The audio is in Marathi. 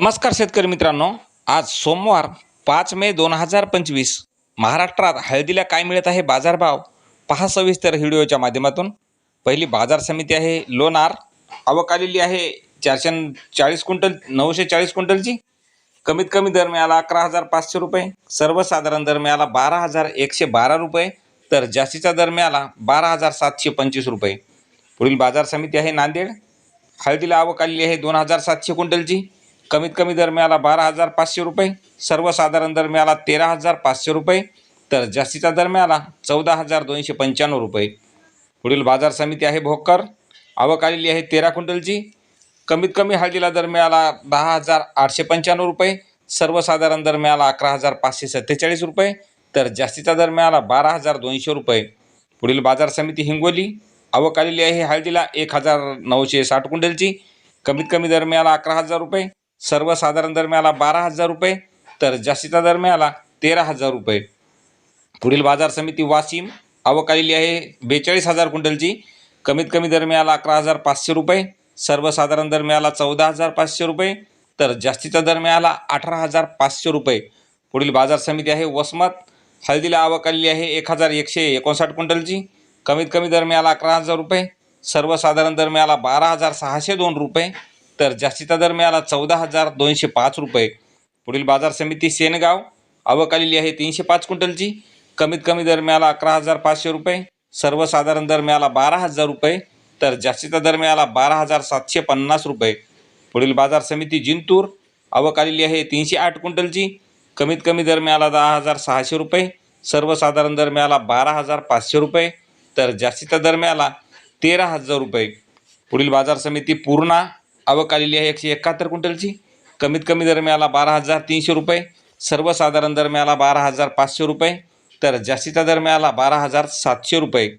नमस्कार शेतकरी मित्रांनो. आज सोमवार पाच मे दोन हजार पंचवीस. महाराष्ट्रात हळदीला काय मिळत आहे बाजारभाव? पहा सविस्तर व्हिडिओच्या माध्यमातून. पहिली बाजार समिती आहे लोणार. आवक आलेली आहे चारशे चाळीस क्विंटल नऊशे चाळीस क्विंटलची. कमीत कमी दर मिळाला अकरा हजार पाचशे रुपये. सर्वसाधारण दर मिळाला बारा हजार एकशे बारा रुपये. तर जास्तीचा दर मिळाला बारा हजार सातशे पंचवीस रुपये. पुढील बाजार समिती आहे नांदेड. हळदीला आवक आलेली आहे दोन हजार सातशे क्विंटलची. कमीत कमी दर मिळाला बारा हजार पाचशे रुपये सर्वसाधारण दर मिळाला तेरा हजार पाचशे रुपये तर जास्तीचा दर मिळाला चौदा हजार दोनशे पंच्याण्णव रुपये. पुढील बाजार समिती आहे भोकर आवक आलेली आहे तेरा क्विंटलची. कमीत कमी हळदीला दर मिळाला दहा हजार आठशे पंच्याण्णव रुपये सर्वसाधारण दर मिळाला अकरा हजार पाचशे सत्तेचाळीस रुपये तर जास्तीचा दर मिळाला बारा हजार दोनशे रुपये. पुढील बाजार समिती हिंगोली आवक आलेली आहे हळदीला एक हजार नऊशे साठ क्विंटलची. कमीत कमी दर मिळाला अकरा हजार रुपये सर्वसाधारण दर मिळाला बारा हजार रुपये तर जास्तीचा दरम्याला तेरा हजार रुपये. पुढील बाजार समिती वाशिम आवक आलेली आहे बेचाळीस हजार क्विंटलची. कमीत कमी दरम्याला अकरा हजार पाचशे रुपये सर्वसाधारण दर मिळाला चौदा हजार पाचशे रुपये तर जास्तीचा दरम्याला अठरा हजार पाचशे रुपये. पुढील बाजार समिती आहे वसमत. हळदीला आवक आलेली आहे एक हजार एकशे एकोणसाठ क्विंटलची. कमीत कमी दरम्याला अकरा हजार रुपये सर्वसाधारण दर मिळाला बारा हजार सहाशे दोन रुपये तर जास्तीचा दर मिळाला चौदा हजार दोनशे पाच रुपये. पुढील बाजार समिती सेनगाव. आवक आलेली आहे तीनशे पाच क्विंटलची. कमीत कमी दर मिळाला अकरा हजार पाचशे रुपये. सर्वसाधारण दर मिळाला बारा हजार रुपये. तर जास्तीचा दर मिळाला बारा हजार सातशे पन्नास रुपये. पुढील बाजार समिती जिंतूर. आवक आलेली आहे तीनशे आठ क्विंटलची. कमीत कमी दर मिळाला दहा हजार सहाशे रुपये. सर्वसाधारण दर मिळाला बारा हजार पाचशे रुपये. तर जास्तीचा दर मिळाला तेरा हजार रुपये. पुढील बाजार समिती पूर्णा. आवक आलेली आहे एकशे एकाहत्तर क्विंटलची. कमीत कमी दर मिळाला बारा हजार तीनशे रुपये. सर्वसाधारण दर मिळाला बारा हजार पाचशे रुपये. तर जास्तीचा दर मिळाला बारा हजार सातशे रुपये.